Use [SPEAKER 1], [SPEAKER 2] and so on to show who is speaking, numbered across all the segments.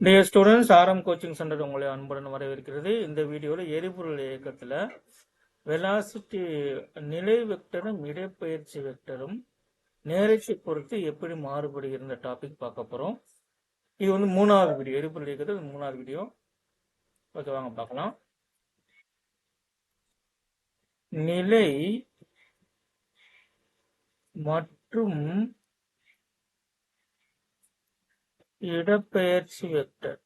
[SPEAKER 1] Dear students Aram coaching centre உங்களை அன்புடன் வரவேற்கிறது. இந்த வீடியோவில் எரிபொருள் இயக்கத்தில் வெலாசிட்டி நிலை வெக்டரும் இடப்பெயர்ச்சி வெக்டரும் நேரத்தை பொறுத்து எப்படி மாறுபடுகிற டாபிக் பார்க்க போகிறோம் இது வந்து மூணாவது வீடியோ. எரிபொருள் இயக்கத்தில் மூணாவது வீடியோ. ஓகே வாங்க பார்க்கலாம். நிலை மற்றும் இடப்பெயர்ச்சி வெக்டர்.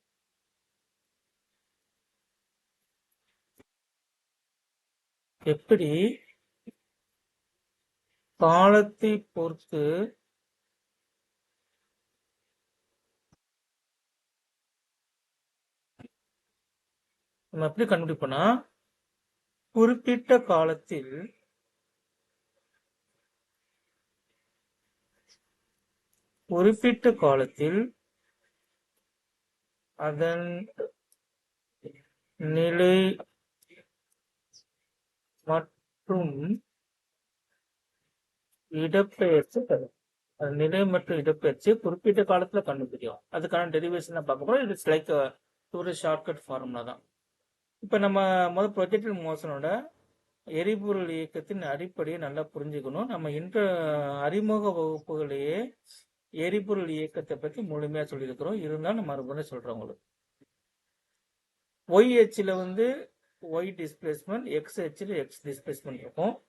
[SPEAKER 1] எப்படி? காலத்தை பொறுத்து நம்ம எப்படி கண்டுபிடிப்போம்னா குறிப்பிட்ட காலத்தில் குறிப்பிட்ட காலத்தில் அதன் நிலை மற்றும் இடப்பெயர்ச்சி தரும் அது நிலை மற்றும் இடப்பெயர்ச்சி குறிப்பிட்ட காலத்துல கண்டுபிடிக்கும். அதுக்கான டெரிவேஷன் தான் பார்க்க போறோம். இட்ஸ் லைக் ஒரு ஷார்ட்கட் ஃபார்முலா தான். இப்போ நம்ம முதல் ப்ரொஜெக்டர் மோஷனோட எரிபொருள் இயக்கத்தின் அடிப்படையை நல்லா புரிஞ்சுக்கணும். நம்ம இன்ற அறிமுக வகுப்புகளையே எரிபொருள் இயக்கத்தை பத்தி முழுமையா சொல்லியிருக்கிறோம். இருந்தாலும் நம்ம மறுபடியும் சொல்றேன் உங்களுக்கு. ஒய் எச்சில் வந்து ஒய் டிஸ்பிளேஸ்மெண்ட் எக்ஸ் எச்சில் எக்ஸ் டிஸ்பிளேஸ்மெண்ட் இருக்கும்.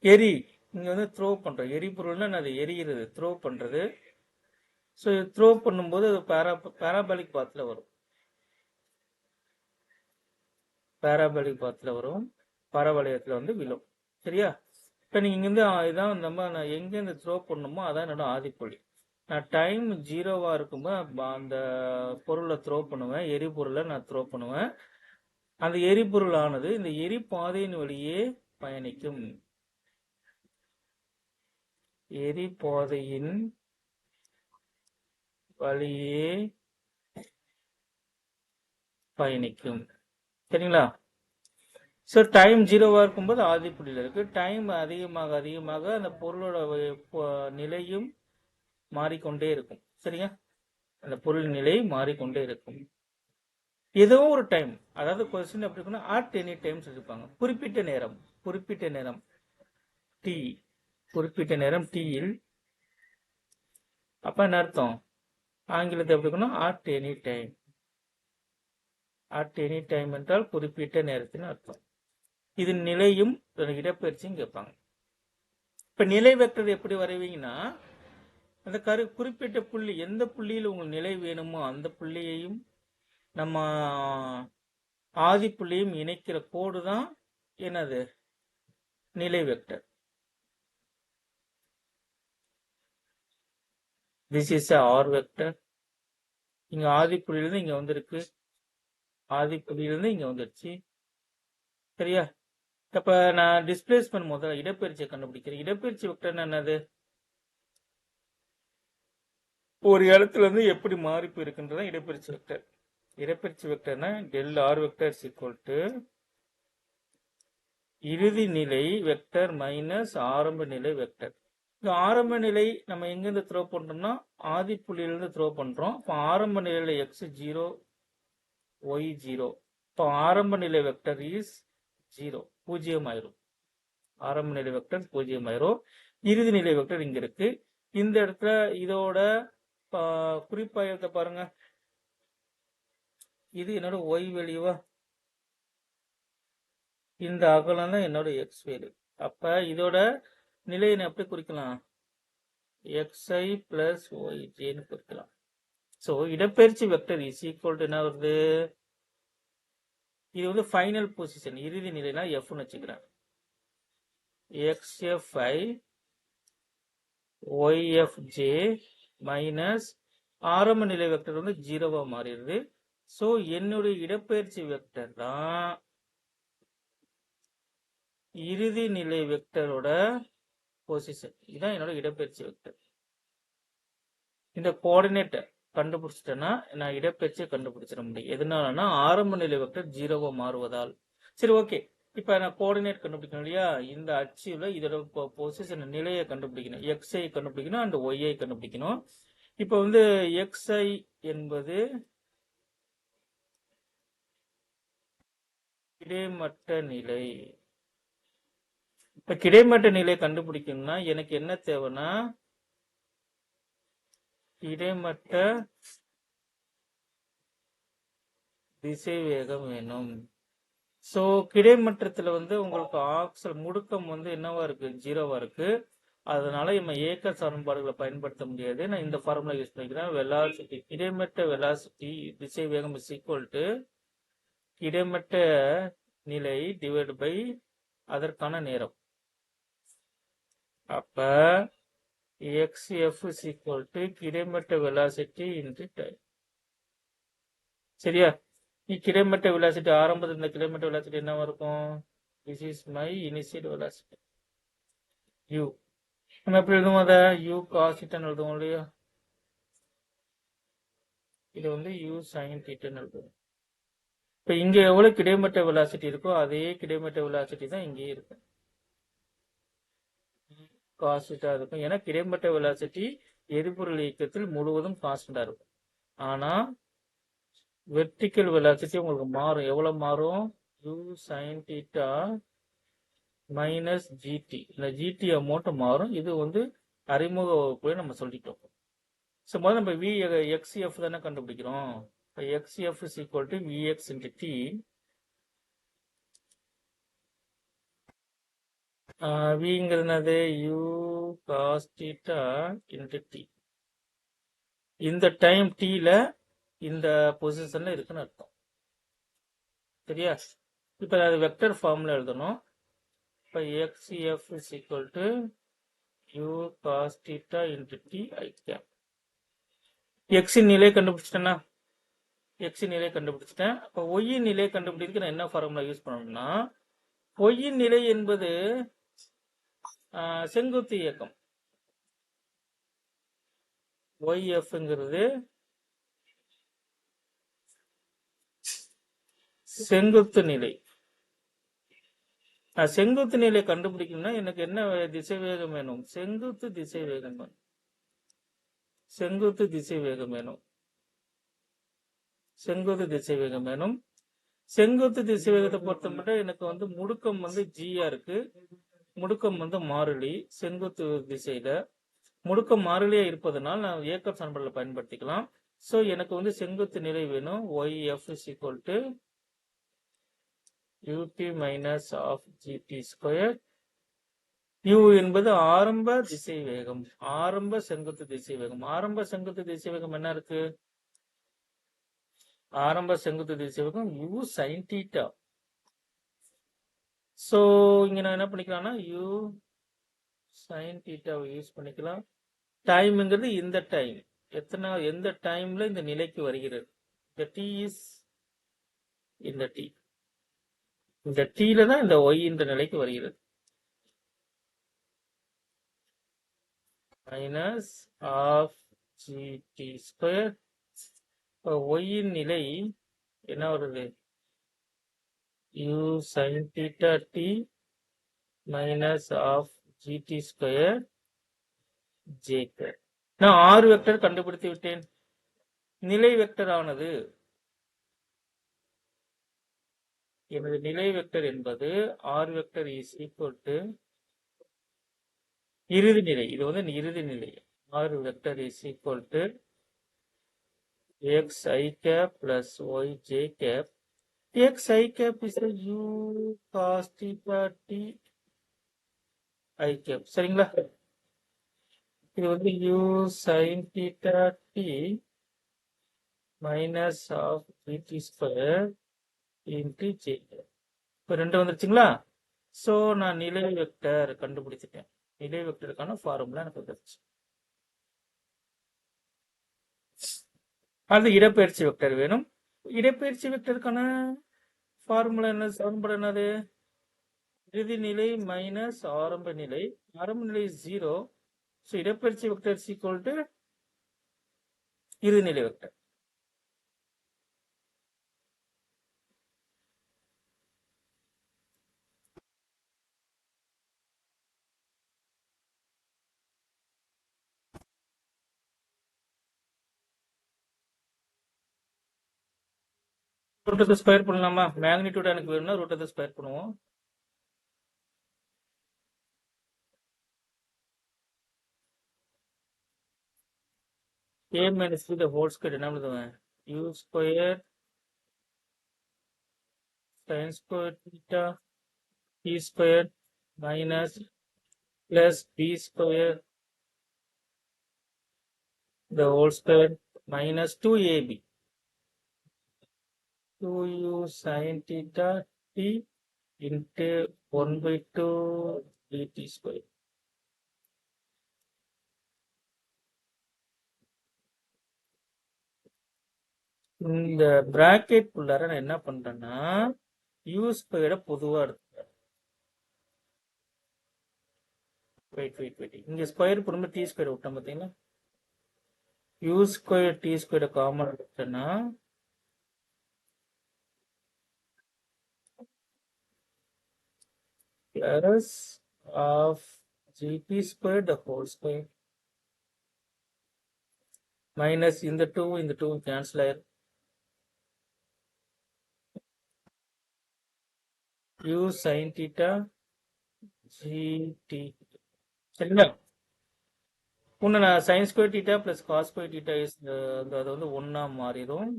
[SPEAKER 1] எரி இங்க வந்து த்ரோ பண்றோம். எரிபொருள்னா அது எரியிறது த்ரோ பண்றது. ஸோ த்ரோ பண்ணும்போது அது பேரா பேராபாலிக் பாத்துல வரும். பேராபாலிக் பாத்துல வரும். பரவலயத்துல வந்து விழும். சரியா? இப்போ நீங்கள் இங்கேருந்து இதான் நம்ம நான் எங்கேருந்து த்ரோ பண்ணணுமோ அதான் என்னோட ஆதிப்புள்ளி நான் டைம் ஜீரோவாக இருக்கும்போது அந்த பொருளை த்ரோ பண்ணுவேன். எரிபொருளை நான் த்ரோ பண்ணுவேன். அந்த எரிபொருள் ஆனது இந்த எரிபாதையின் வழியே பயணிக்கும். எரிபாதையின் வழியே பயணிக்கும். சரிங்களா? ஸோ டைம் ஜீரோவாக இருக்கும்போது ஆதிப்புள்ளியில் இருக்கு. டைம் அதிகமாக அதிகமாக அந்த பொருளோட நிலையும் மாறிக்கொண்டே இருக்கும். சரியா அந்த பொருள் நிலை மாறிக்கொண்டே இருக்கும். ஏதோ ஒரு டைம் அதாவது கொஸ்டின் எப்படி இருக்குன்னா ஆட் எனி டைம் சொல்லியிருப்பாங்க. குறிப்பிட்ட நேரம் குறிப்பிட்ட நேரம் டி குறிப்பிட்ட நேரம் டீயில் அப்ப என்ன அர்த்தம்? ஆங்கிலத்தை எப்படி இருக்குன்னா at any time at any time என்றால் குறிப்பிட்ட நேரத்தின் அர்த்தம். இது நிலையும் இடப்பெயர்ச்சியும் கேட்பாங்க. இப்ப நிலை வெக்டர் எப்படி வரைவீங்கன்னா அந்த கரு குறிப்பிட்ட புள்ளி எந்த புள்ளியில் உங்களுக்கு நிலை வேணுமோ அந்த புள்ளியையும் நம்ம ஆதி புள்ளியும் இணைக்கிற கோடு தான் என்னது? நிலை vector. This is R vector இங்க ஆதி புள்ளியிலிருந்து இங்க வந்திருக்கு. ஆதி புள்ளியிலிருந்து இங்க வந்துருச்சு. சரியா? இப்ப நான் டிஸ்பிளேஸ்மெண்ட் முதல்ல இடப்பெயர்ச்சியை கண்டுபிடிக்கிறேன். இடப்பெயர்ச்சி வெக்டர் என்னது? ஒரு இடத்துல இருந்து எப்படி மாறி போயிருக்குன்றத இடப்பெயர்ச்சி வெக்டர். இடப்பெயர்ச்சி வெக்டர்னா del R vector equal to இறுதி நிலை வெக்டர் மைனஸ் ஆரம்ப நிலை வெக்டர் இந்த ஆரம்ப நிலை நம்ம எங்கிருந்து த்ரோ பண்றோம்னா ஆதி புள்ளியிலிருந்து த்ரோ பண்றோம். இப்போ ஆரம்ப நிலையில எக்ஸ் ஜீரோ ஒய் ஜீரோ இப்போ ஆரம்ப நிலை வெக்டர் இஸ் ஜீரோ பூஜ்ஜியம் ஆயிரும் ஆரம்ப நிலை வெக்டர் பூஜ்ஜியம் ஆயிரும் இறுதி நிலை வெக்டர் இங்க இருக்கு. இந்த இடத்துல இதோட குறிப்பாயத்தை பாருங்க. இது என்னோட ஒய் வேல்யூவா இந்த அகலம் தான் என்னோட எக்ஸ் வேலு. அப்ப இதோட நிலையை எப்படி குறிக்கலாம்? எக்ஸ்ஐ பிளஸ் ஒய்ஜேன்னு குறிக்கலாம். ஸோ இடப்பெயர்ச்சி வெக்டர் இஸ் ஈக்குவல் டு என்ன வருது? இது வந்து ஃபைனல் பொசிஷன் இறுதி நிலைனா எஃப்னு வச்சுக்கிறேன். எக்ஸ்எஃப்ஐ ஒய்எஃப்ஜே மைனஸ் ஆரம்ப நிலை வெக்டர் வந்து ஜீரோவா மாறிடுது. ஸோ என்னுடைய இடப்பெயர்ச்சி வெக்டர் தான் இறுதி நிலை வெக்டரோட பொசிஷன் இதுதான் என்னோட இடப்பெயர்ச்சி வெக்டர் இந்த கோஆர்டினேட்டர் கண்டுபிடிச்சிட்டேன்னா நான் இடப்பெயர்ச்சியை கண்டுபிடிச்சிட முடியும். எதனாலனா ஆரம்ப நிலை வெக்டர் ஜீரோவா மாறுவதால். சரி ஓகே. இப்ப நான் கோஆர்டினேட் கண்டுபிடிக்கணும் இல்லையா? இந்த அச்சுல இதோட பொசிஷன் நிலையை கண்டுபிடிக்கணும். எக்ஸ்ஐ கண்டுபிடிக்கணும் அண்ட் ஒய்ஐ கண்டுபிடிக்கணும். இப்போ வந்து எக்ஸ்ஐ என்பது கிடைமட்ட நிலை. இப்ப கிடைமட்ட நிலை கண்டுபிடிக்கணும்னா எனக்கு என்ன தேவைன்னா கிடைமட்ட திசை வேகம் வேணும் சோ கிடைமட்டத்துல வந்து உங்களுக்கு ஆக்சல் முடுக்கம் வந்து என்னவா இருக்கு? ஜீரோவா இருக்கு. அதனால நம்ம ஏக்க சமன்பாடுகளை பயன்படுத்த முடியாது. நான் இந்த ஃபார்முலா யூஸ் பண்ணிக்கிறேன். வெலாசிட்டி கிடைமட்ட வெலாசிட்டி திசை வேகம் இஸ் ஈக்குவல் டு கிடைமட்ட நிலை டிவைடு பை அதற்கான நேரம். அப்போ xf is equal to கிடைமட்ட velocity into டைம் சரியா? நீ கிடைமட்ட velocity ஆரம்பத்தில் இந்த கிடைமட்ட velocity என்னவா இருக்கும்? This is my initial velocity. U. நம்ம எப்படி எழுதுவோம் அதை? U cos theta எழுதுவோம் இல்லையா? இது வந்து u sin theta எழுதுவோம். இப்போ இங்க எவ்வளவு கிடைமட்ட velocity இருக்கோ அதே கிடைமட்ட வெலாசிட்டி தான் இங்கேயே இருக்கும் கான்ஸ்டன்டா இருக்கும். ஏன்னா கிடைமட்ட வெலாசிட்டி எரிபொருள் இயக்கத்தில் முழுவதும் கான்ஸ்டண்டா இருக்கும். ஆனா வெர்டிக்கல் வெலாசிட்டி உங்களுக்கு மாறும். எவ்வளவு மாறும்? U sine theta minus GT இந்த ஜிடி அமௌண்ட் மாறும். இது வந்து அறிமுக வகுப்புல நம்ம சொல்லிட்டோம். ஸோ முதல்ல நம்ம வி எக்ஸ்எஃப் தானே கண்டுபிடிக்கிறோம். XF is equal to VX into T விங்கிறது என்னது U cos theta into T இந்த டைம் டீல இந்த பொசிஷன்ல இருக்குன்னு அர்த்தம். சரியா? இப்போ அது வெக்டர் ஃபார்ம்ல எழுதணும். இப்போ XF is equal to U cos theta into T I cap எக்ஸின் நிலை கண்டுபிடிச்சிட்டேன்னா? எக்ஸின் நிலை கண்டுபிடிச்சிட்டேன். அப்போ ஒய்யின் நிலை கண்டுபிடிக்க நான் என்ன ஃபார்முலா யூஸ் பண்ணணும்னா பொய்யின் நிலை என்பது செங்குத்து இயக்கம். ஒய்எஃப்ங்கிறது செங்குத்து நிலை. செங்குத்து நிலை கண்டுபிடிக்கணும்னா எனக்கு என்ன திசை வேகம் வேணும்? செங்குத்து திசை வேகம் வேணும். செங்குத்து திசை வேகம் வேணும். செங்குத்து திசை வேகம் வேணும். செங்குத்து திசை வேகத்தை பொறுத்த மட்டும் எனக்கு வந்து முடுக்கம் வந்து ஜியா இருக்கு. முடுக்கம் வந்து மாறிலி செங்குத்து திசையில. முடுக்கம் மாறிலியா இருப்பதனால் நான் ஏக்கர் சமன்பாடுல பயன்படுத்திக்கலாம். சோ எனக்கு வந்து செங்குத்து நிலை வேணும். Y F is equal to UT minus half GT square U என்பது ஆரம்ப திசை வேகம். ஆரம்ப செங்குத்து திசை வேகம். ஆரம்ப செங்குத்து திசை வேகம் என்ன இருக்கு? ஆரம்ப செங்குத்து திசை வேகம் யூ sin ஸோ இங்க நான் என்ன பண்ணிக்கலாம்னா u sin theta யூஸ் பண்ணிக்கலாம். டைம்ங்கிறது இந்த டைம் எத்தனை எந்த டைம்ல இந்த நிலைக்கு வருகிறது? இந்த t இஸ் இந்த t. இந்த t ல தான் இந்த y இந்த நிலைக்கு வருகிறது. மைனஸ் ஆஃப் ஜிடி ஸ்கொயர் இப்போ ஒய்யின் நிலை என்ன வருது? U sine theta T minus half GT square J நான் ஆறு வெக்டர் கண்டுபிடித்து விட்டேன். நிலை வெக்டர் ஆனது எனது நிலை வெக்டர் என்பது R vector is equal to இறுதி நிலை. இது வந்து இறுதி நிலை. R vector is equal to X I cap plus Y J cap X I is a U cos theta t I cap சரிங்களா இது வந்து U sin theta t minus half T square into j இப்போ ரெண்டு வந்துருச்சுங்களா? So நான் நிலை vector கண்டுபிடிச்சிட்டேன். நிலை வெக்டருக்கான formula எனக்கு வந்துருச்சு அது இடப்பெயர்ச்சி வெக்டர் வேணும். இடப்பெயர்ச்சி வெக்டருக்கான ஃபார்முலா என்ன? சமன்பாடு என்னது? இறுதி நிலை மைனஸ் ஆரம்ப நிலை. ஆரம்ப நிலை ஜீரோ ஸோ இடப்பெயர்ச்சி வெக்டர் சீக்வல் டு இறுதி நிலை வெக்டர் ரூட்டத்தை ஸ்கொயர் பண்ணலாமா மேக்னிடியூட் எனக்கு வேணும்னா ரூட்டத்தை ஸ்கொயர் பண்ணுவோம் a minus b the whole square என்ன எழுதுவேன் u square sin square theta t square minus plus b square the whole square minus 2ab 2u sin theta t into 1 by 2 dt square. இந்த bracket உள்ளார நான் என்ன பண்றேன்னா u squared பொதுவா எடுத்துக்கிறேன். Wait wait wait இங்க ஸ்கொயர் போடும்போது t square விட்டேன் பாத்தீங்களா u square t square common எடுத்தேன்னா plus of gt squared the whole square minus இந்த 2 இந்த 2 cancel ஆயிரும் u sin theta gt சரிங்களா ஒன்று நான் sin square theta plus cos square theta is அது வந்து ஒன்றா மாறிடும்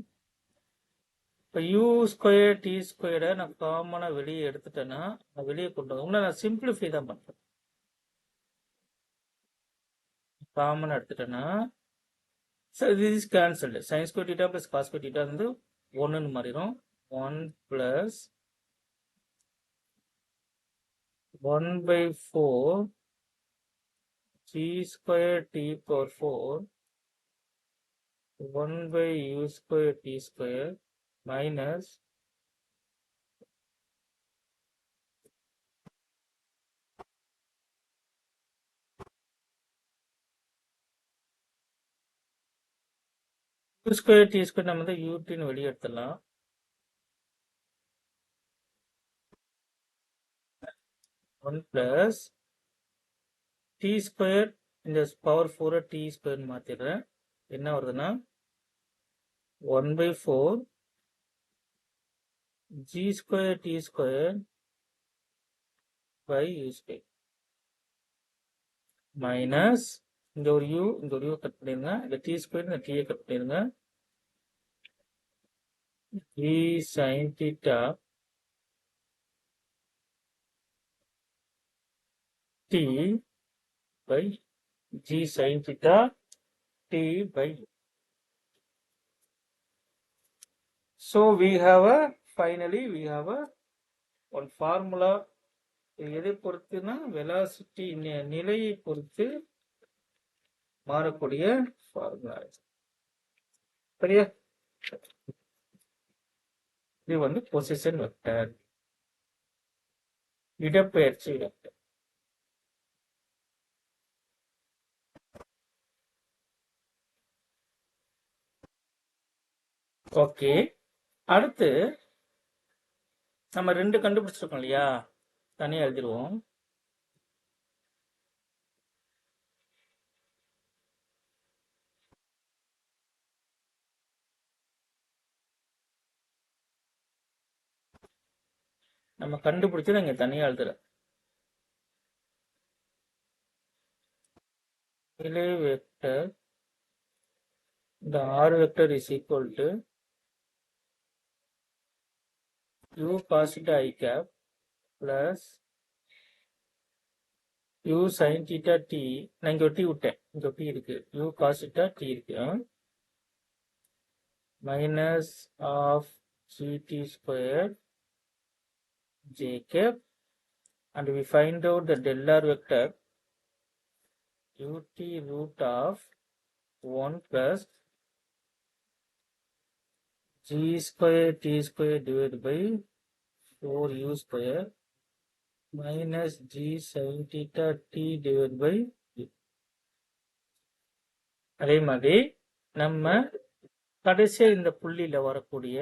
[SPEAKER 1] இப்போ யூ ஸ்கொயர் டி ஸ்கொயரை நான் காமனாக வெளியே எடுத்துட்டேன்னா நான் வெளியே கொண்டு வந்து நான் சிம்பிளிஃபை தான் பண்ணுறேன் காமனாக எடுத்துட்டேன்னா சார் இது is cancelled. sin square plus cos square வந்து ஒன்றுன்னு மாறிடும் one plus one by four g square t power four one by u square t square minus u square t square நம்ம வந்து யூடின்னு வெளியே எடுத்துடலாம் ஒன் பிளஸ் டி ஸ்கொயர் இந்த power ஃபோரை டி ஸ்கொயர் மாத்திடுறேன். என்ன வருதுன்னா? One by four g square t square by u square minus இங்க ஒரு யூ இங்க ஒரு யூ கட் பண்ணிருங்க இந்த டி ஸ்கொயர் இந்த டீயை கட் பண்ணிருங்க g sine theta t by g sin theta t by so we have a finally we have a one formula. இது எதை பொறுத்துனா வெலாசிட்டி நிலையை பொறுத்து மாறக்கூடிய ஃபார்முலா சரியா? இது வந்து பொசிஷன் வெக்டர் இடப்பெயர்ச்சி வெக்டர் ஓகே அடுத்து நம்ம ரெண்டு கண்டுபிடிச்சிருக்கோம் இல்லையா? தனியாக எழுதிடுவோம். நம்ம கண்டுபிடிச்சு நான் இங்க தனியா எழுதுறேன். நிலை வெக்டர். இந்த ஆறு vector is equal to u cos theta i cap plus u sin theta t நான் இங்க ஒரு t விட்டேன் இங்க ஒரு t இருக்கு u cos theta t இருக்கு minus of gt square j cap and we find out the del r vector ut root of 1 plus G g D t square by four you square minus G sin theta D divided by அதே மாதிரி நம்ம கடைசியாக இந்த புள்ளியில் வரக்கூடிய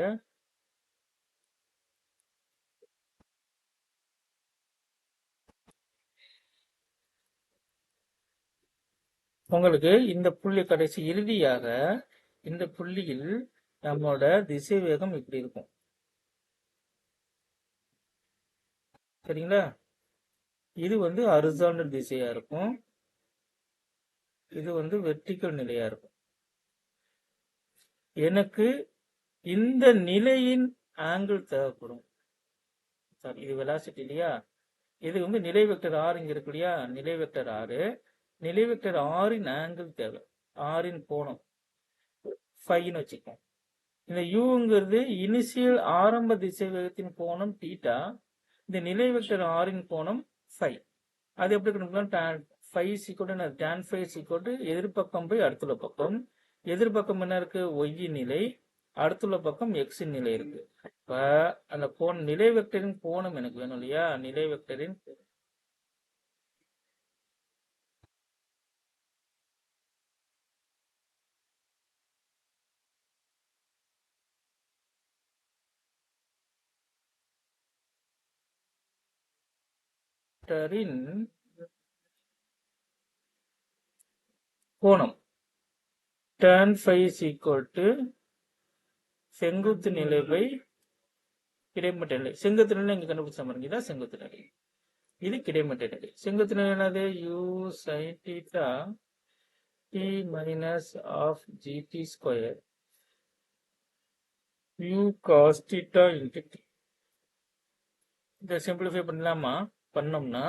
[SPEAKER 1] உங்களுக்கு இந்த புள்ளி கடைசி இறுதியாக இந்த புள்ளியில் நம்மளோட திசை வேகம் இப்படி இருக்கும். சரிங்களா? இது வந்து அரிசாண்டல் திசையா இருக்கும். இது வந்து வெர்டிக்கல் நிலையா இருக்கும். எனக்கு இந்த நிலையின் ஆங்கிள் தேவைப்படும். சாரி இது வெலாசிட்டி இல்லையா? இது வந்து நிலை வெக்டர் ஆறு இங்க இருக்கு இல்லையா? நிலை வெக்டர் ஆறு நிலை வெக்டர் ஆறின் ஆங்கிள் தேவை. ஆறின் கோணம். ஃபைன்னு வச்சுக்கோம். இந்த யூங்கிறது இனிஷியல் ஆரம்ப திசை வேகத்தின் கோணம் டீட்டா இந்த நிலை வெக்டர் ஆறின் கோணம் ஃபைவ் அது எப்படி கண்டுபிடிக்கலாம்? ஃபைவ் சீக்கோட்டு டேன் ஃபைவ் சீக்கோட்டு எதிர்பக்கம் போய் அடுத்துள்ள பக்கம். எதிர்பக்கம் என்ன இருக்கு? ஒய் நிலை. அடுத்துள்ள பக்கம் எக்ஸ் நிலை இருக்கு. இப்ப அந்த கோணம் நிலை வெக்டரின் கோணம் எனக்கு வேணும் இல்லையா? நிலை வெக்டரின் வெக்டரின் கோணம். tan phi is equal to செங்குத்து நிலை பை கிடைமட்ட நிலை. செங்குத்து நிலை இங்க கண்டுபிடிச்ச பாருங்க இதான் செங்குத்து நிலை. இது கிடைமட்ட நிலை. செங்குத்து நிலை என்னது? u sin theta t minus of gt square u cos theta into t. இதை சிம்பிளிஃபை பண்ணலாமா? பண்ணோம்னா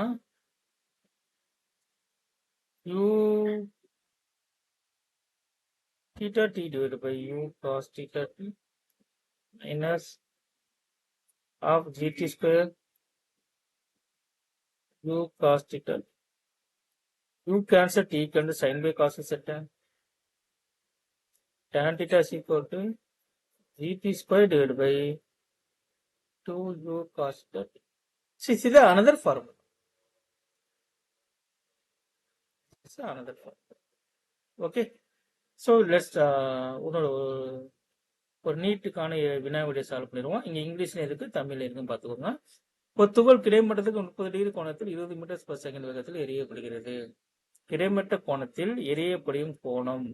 [SPEAKER 1] u theta t divided by u cos theta t minus of gt square u cos theta u cancel t can sin by cos is tan tan theta is equal to gt square divided by 2u cos theta t. See, see the another formula. It's another formula. Okay. So let's uh, உன்னோட ஒரு நீட்டுக்கான வினாவிடையை solve பண்ணிடுவோம் இங்கே இங்கிலீஷ்ல இருக்கு தமிழ்ல இருக்குன்னு பார்த்துக்கோங்க ஒரு துகள் கிடைமட்டத்துக்கு முப்பது டிகிரி கோணத்தில் இருபது மீட்டர் பர் செகண்ட் வேகத்தில் எரியப்படுகிறது கிடைமட்ட கோணத்தில் எரியப்படியும் கோணம்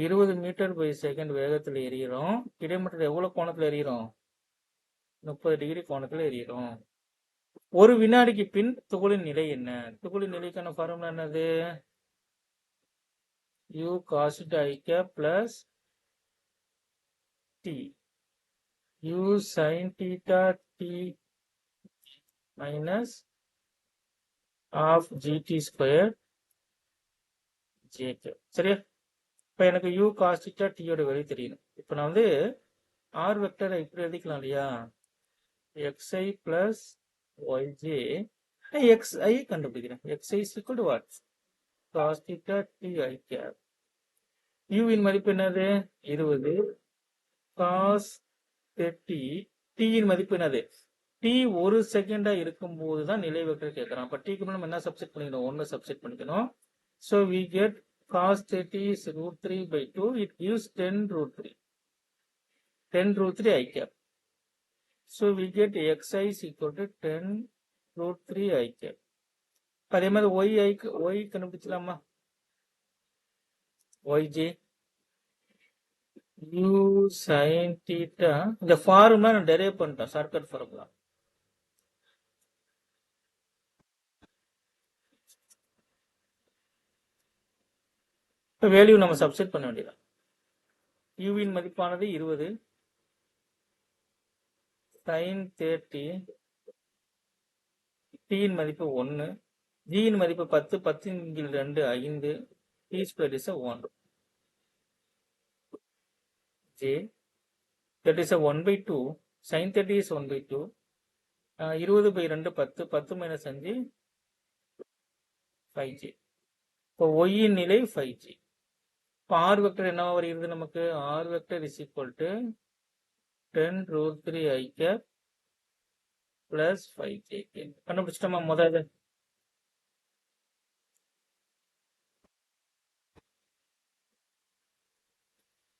[SPEAKER 1] இருபது மீட்டர் பை செகண்ட் வேகத்தில் எரியிறோம் கிடைமட்டத்தில் எவ்வளவு கோணத்தில் எரியிறோம் முப்பது டிகிரி கோணத்தில் எரியிடும் ஒரு வினாடிக்கு பின் துகளின் நிலை என்ன? துகளின் நிலைக்கான ஃபார்முலா என்னது? U cos theta i cap plus t. U t minus of g t square gt சரியா? இப்போ எனக்கு யூ காஸ்டிட்டா டீயோட வெளியே தெரியணும். இப்போ நான் வந்து ஆர் வெக்டரை இப்படி எழுதிக்கலாம் இல்லையா? Xi plus yj. xi கண்டுபிடிக்கிறேன். xi is equal to what? Cos theta ti cap u இன் மதிப்பு என்னது? இருபது. Cos தேர்ட்டி t இன் மதிப்பு என்னது? t ஒரு செகண்டா இருக்கும் போது தான் நிலை வெக்டர் கேட்கறான். அப்ப t நம்ம என்ன சப்செட் பண்ணிக்கணும்? ஒன்னு சப்செட் பண்ணிக்கணும். So we get cos 30 is root 3 by 2 it gives 10 root 3 10 root 3 i cap so we get xi is equal to 10 root 3 i அதே மாதிரி ஒய் ஐ ஒய் கண்டுபிடிச்சலாமா yj யூ sin theta. இந்த formula நான் derive பண்ணிட்டேன் shortcut formula value நம்ம subset பண்ண வேண்டியதான் யூவின் மதிப்பானது இருபது. சைன் தேர்ட்டி டீயின் மதிப்பு ஒன்று ஜியின் மதிப்பு பத்து பத்து இங்கில் ரெண்டு ஐந்து t square is one j that is one by two sine thirty is one by two இருபது பை ரெண்டு பத்து பத்து மைனஸ் அஞ்சு ஃபைவ் ஜி இப்போ ஒய்யின் நிலை ஃபைவ் ஜி இப்போ ஆர் வெக்டர் என்ன வருகிறது நமக்கு? R vector is equal to ten root three i cap plus five k cap கண்டுபிடிச்சிட்டோமா முதல்ல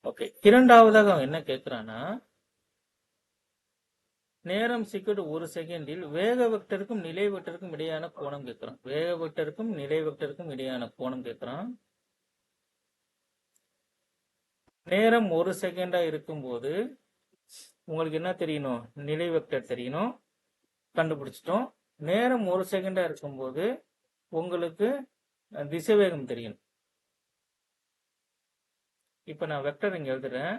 [SPEAKER 1] ஓகே இரண்டாவதாக அவன் என்ன கேட்கிறான்னா நேரம் சிக்கட்டு ஒரு செகண்டில் வேக வெக்டருக்கும் நிலை வெக்டருக்கும் இடையான கோணம் கேட்கிறான் வேக வெக்டருக்கும் நிலை வெக்டருக்கும் இடையான கோணம் கேட்கிறான் நேரம் ஒரு செகண்டா இருக்கும்போது உங்களுக்கு என்ன தெரியணும்? நிலை வெக்டர் தெரியணும். கண்டுபிடிச்சிட்டோம். நேரம் ஒரு செகண்டா இருக்கும்போது உங்களுக்கு திசைவேகம் தெரியணும். இப்ப நான் வெக்டர் இங்க எழுதுறேன்.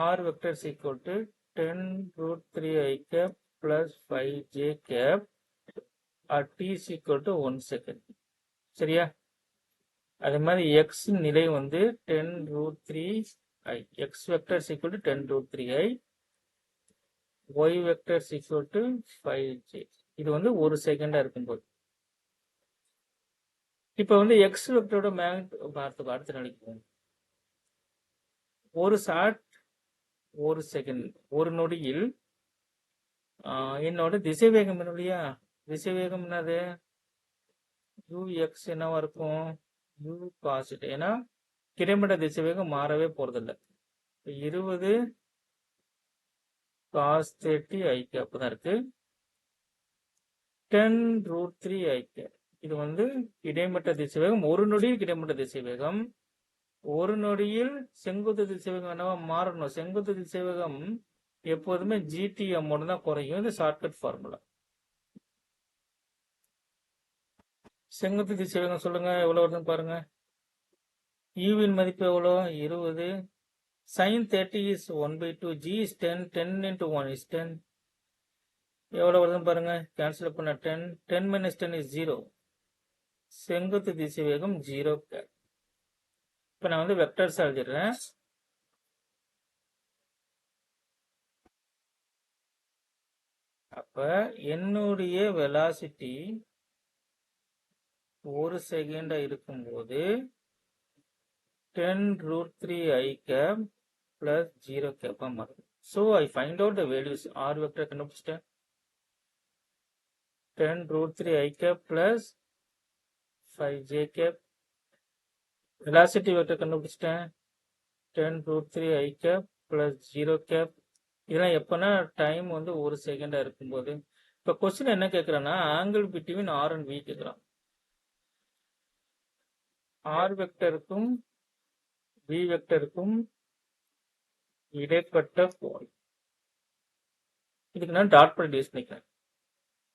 [SPEAKER 1] R vector equal to ten root three i cap plus five j cap at t equal to one second சரியா? அதே மாதிரி எக்ஸ் நிலை வந்து ten root three i x vector equal to ten root three i y vector equal to five j இது வந்து ஒரு செகண்டா இருக்கும்போது இப்போ வந்து எக்ஸ் வெக்டரோட மேக்னட் பார்த்து அடுத்த நிலைக்கு ஒரு ஷார்ட் ஒரு செகண்ட் ஒரு நொடியில் என்னோட திசைவேகம் என்னுடைய? திசைவேகம் என்னது? யூ எக்ஸ் என்னவா இருக்கும்? யூ பாசிட்டிவ் ஏன்னா கிடைமட்ட திசைவேகம் மாறவே போறதில்லை. இருபது காஸ் தேர்ட்டி ஐக்கு அப்பதான் இருக்கு. டென் ரூட் த்ரீ ஐக்கு இது வந்து கிடைமட்ட திசைவேகம் ஒரு நொடியில் கிடைமட்ட திசைவேகம். ஒரு நொடியில் செங்குத்து திசைவேகம் என்னவா மாறணும்? செங்குத்து திசைவேகம் எப்போதுமே ஜிடிஎம் தான் குறையும். இது ஷார்ட்கட் ஃபார்முலா செங்குத்து திசைவேகம் சொல்லுங்க எவ்வளவு வருதுன்னு பாருங்க. யூவின் மதிப்பு எவ்வளோ இருபது. Sine thirty is one by two g is ten ten into one is ten எவ்வளோ வருதுன்னு பாருங்க. கேன்சல் பண்ண ten ten minus ten is zero செங்குத்து திசை வேகம் ஜீரோ கே இப்போ நான் வந்து வெக்டர்ஸ் எழுதிடுறேன் அப்போ என்னுடைய வெலாசிட்டி ஒரு செகண்டாக இருக்கும்போது ten root three i cap plus zero கேப்பா மாறும் so I find out the values r vector கண்டுபிடிச்சிட்டேன். Ten root three i cap plus five j cap velocity vector கண்டுபிடிச்சிட்டேன். Ten root three i cap plus zero cap இதெல்லாம் எப்போனா time வந்து ஒரு செகண்டாக இருக்கும்போது. இப்போ கொஸ்டின் என்ன கேட்குறான்னா angle between r and v கேட்குறான் ஆர் வெக்டருக்கும் வி வெக்டருக்கும் இடைப்பட்ட கோணம் இதுக்கு நான் டாட் பண்ணி யூஸ் பண்ணிக்கிறேன்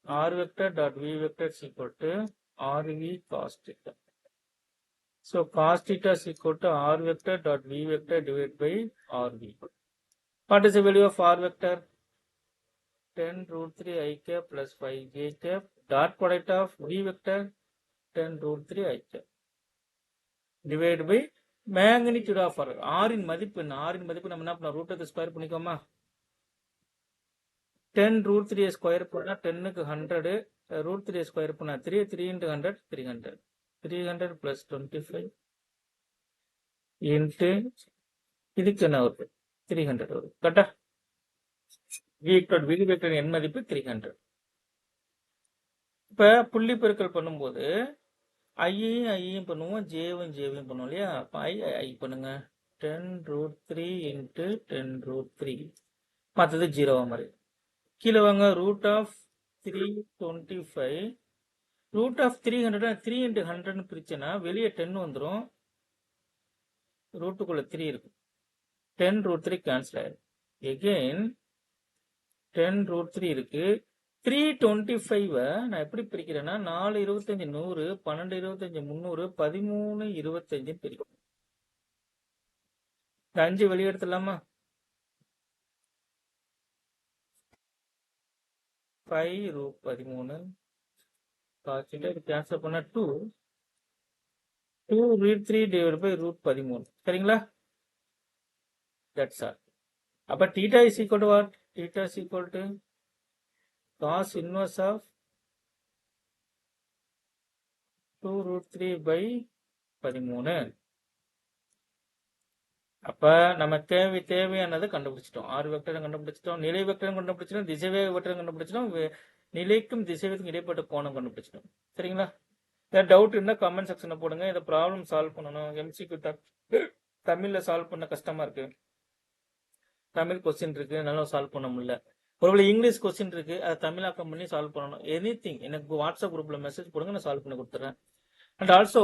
[SPEAKER 1] r vector dot v vector equal to r v cos theta so cos theta equal to r vector dot v vector divide by r v what is the value of r vector 10 root 3 i cap plus 5 j cap. Dot product of v vector 10 root 3 i cap. Divided by magnitude of r ஆரின் மதிப்பு என்ன? ஆரின் மதிப்பு நம்ம என்ன பண்ணோம் root square பண்ணிக்கோமா? Ten root three square பண்ணா டென்னுக்கு ஹண்ட்ரடு ரூட் த்ரீ ஸ்கொயர் பண்ணா three three into hundred three hundred three hundred plus twenty five into இதுக்கு என்ன வருது? த்ரீ ஹண்ட்ரட் வருது. கரெக்டா? விக்டர் விதி வெக்டர் என் மதிப்பு த்ரீ ஹண்ட்ரட் இப்ப புள்ளி பெருக்கல் பண்ணும்போது ஐயையும் ஐயையும் பண்ணுவோம் ஜேவும் ஜேவையும் பண்ணுவோம் இல்லையா? அப்போ ஐ ஐ பண்ணுங்க. Ten root three into ten root three மற்றது ஜீரோவா மாதிரி கீழே வாங்க root of three twenty five root of three hundred three into ஹண்ட்ரட்னு பிரிச்சேன்னா வெளியே டென் வந்துடும் ரூட்டுக்குள்ளே த்ரீ இருக்கும். டென் ரூட் த்ரீ கேன்சல் ஆயிடும் எகெயின் டென் ரூட் த்ரீ இருக்குது த்ரீ டுவெண்ட்டி ஃபைவ் நான் எப்படி பிரிக்கிறேன்னா நாலு இருபத்தஞ்சு நூறு பன்னெண்டு இருபத்தஞ்சு முந்நூறு பதிமூணு இருபத்தஞ்சு பிரிக்கும் இந்த அஞ்சு வெளியெடுத்துலாமா ஃபைவ் ரூ பதிமூணு. காய்ச்சிட்டு இது கேன்சல் பண்ண two two root three divide by root பதிமூணு. சரிங்களா? தட்ஸ் ஆல் அப்ப theta is equal to what theta is equal to cos inverse of 2 root 3 by 13 அப்ப நம்ம தேவை தேவையானதை கண்டுபிடிச்சிட்டோம். ஆறு வெக்டரும் கண்டுபிடிச்சிட்டோம் நிலை வெக்டரும் கண்டுபிடிச்சிட்டோம் திசைவேக வெக்டரும் கண்டுபிடிச்சிட்டோம் நிலைக்கும் திசைவேக்கும் இடைப்பட்ட கோணம் கண்டுபிடிச்சிட்டோம். சரிங்களா? ஏதாவது டவுட் இருந்தால் கமெண்ட் செக்ஷனில் போடுங்க. இந்த ப்ராப்ளம் சால்வ் பண்ணணும். எம்சிக்கு தமிழில் சால்வ் பண்ண கஷ்டமாக இருக்கு. தமிழ் கொஸ்டின் இருக்கு. நல்லா சால்வ் பண்ண முடியல. ஒருவேளை இங்கிலீஷ் கொஸ்டின் இருக்கு அதை தமிழாக்கம் பண்ணி சால்வ் பண்ணணும். எனி திங் எனக்கு வாட்ஸ்அப் குரூப்ல மெசேஜ் போடுங்க நான் சால்வ் பண்ணி கொடுத்துறேன். அண்ட் ஆல்சோ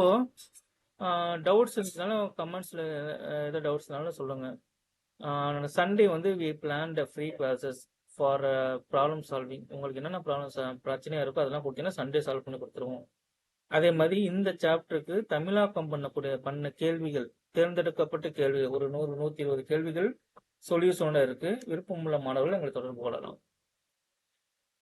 [SPEAKER 1] டவுட்ஸ் இருந்துச்சுனாலும் கமெண்ட்ஸ்ல ஏதாவது டவுட்ஸ்னாலும் சொல்லுங்க. சண்டே வந்து we plan free classes for problem solving உங்களுக்கு என்னென்ன ப்ராப்ளம் பிரச்சனையாக இருக்கோ அதெல்லாம் கொடுத்தீங்கன்னா சண்டே சால்வ் பண்ணி கொடுத்துருவோம். அதே மாதிரி இந்த சாப்டருக்கு தமிழாக்கம் பண்ணக்கூடிய பண்ண கேள்விகள் தேர்ந்தெடுக்கப்பட்ட கேள்விகள் ஒரு நூறு நூற்றி இருபது கேள்விகள் சொல்யூஷனோட இருக்கு. விருப்பமுள்ள மாணவர்கள் எங்களை தொடர்பு கொள்ளலாம்.